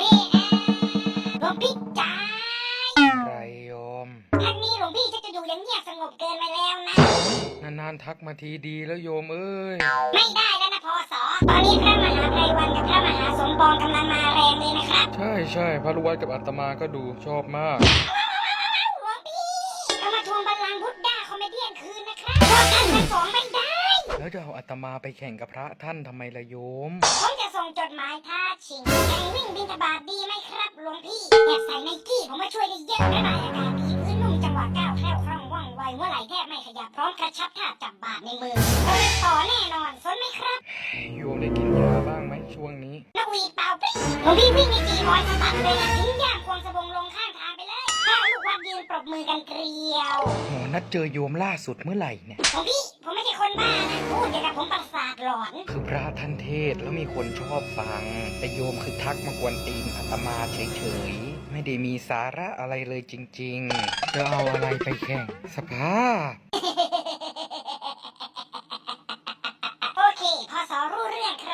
นี่นะหลวงพี่จ๋าใครโยมพักนี้หลวงพี่จะจะอยู่อย่างเงียบสงบเกินไปแล้วนะ นานๆทักมาทีดีแล้วโยมเอ้ย ไม่ได้แล้วนะพอสอตอนนี้พระมหาไพรวันกับพระมหาสมปองกำลังมาแรงเลยนะครับ ใช่ใช่พระลูกวัดกับอาตมาก็ดูชอบมาก แล้วจะเอาอาตมาไปแข่งกับพระท่านทำไมล่ะโยม ผมจะส่งจดหมายท้าชิงแข่งวิ่งบินทบาทดีไหมครับหลวงพี่แอบใส่ไนกี้ผมว่าช่วยได้เยอะระบายอากาศดีพื้นนุ่มจังหวะก้าวแคล่วคล่องว่องไวเมื่อไหร่แทบไม่ขยับพร้อมกระชับท่าจับบาทในมือโดนต่อแน่นอนสนไหมครับโยมได้กินยาบ้างไหมช่วงนี้นกหวีดเป่าปิ๊งหลวงพี่วิ่งในจีวรสะบัดเลยนะ บมือกันเกลียวโหนัดเจอโยมล่าสุดเมื่อไหร่เนี่ยหลวงพี่ผมไม่ใช่คนบ้านะพูดอย่างกับผมประสาทหลอน คือพระท่านเทศน์แล้วมีคนชอบฟัง แต่โยมคือทักมากวนตีนอาตมาเฉยๆ ไม่ได้มีสาระอะไรเลยจริง ๆ จะเอาอะไรไปแข่งสภาพ โอเคพอสอรู้เรื่องค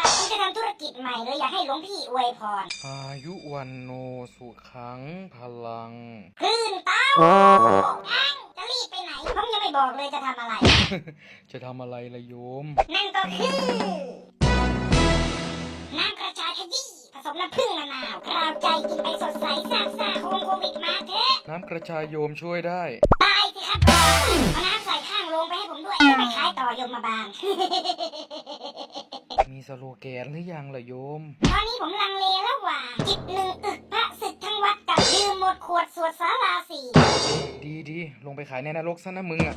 รับคุณจะทำธุรกิจใหม่เลยอยากให้หลวงพี่อวยพร อายุวันโนสุขังพลัง คลื่นเต้าอังจะรีบไปไหน ผมยังไม่บอกเลยจะทำอะไร จะทำอะไรละโยม นั่นก็คือ น้ำกระชายขยี้ผสมน้ำผึ้งมะนาวกราวใจกินไปสดใสซาบซ่าโคงโควิดมาเถอะน้ำกระชายโยมช่วยได้ ตายสิครับเอาน้ำใส่ข้างลงไปให้ผมด้วยจะไปขายต่อยมมาบาล มีสโลแกนหรือยังล่ะโยม ตอนนี้ผมลังเลระหว่างจิตหนึ่งอึกพระศึกทั้งวัดกับดื่มหมดขวดสวดสาราสี่ดีดีๆลงไปขายในนรกซะนะมึงอะ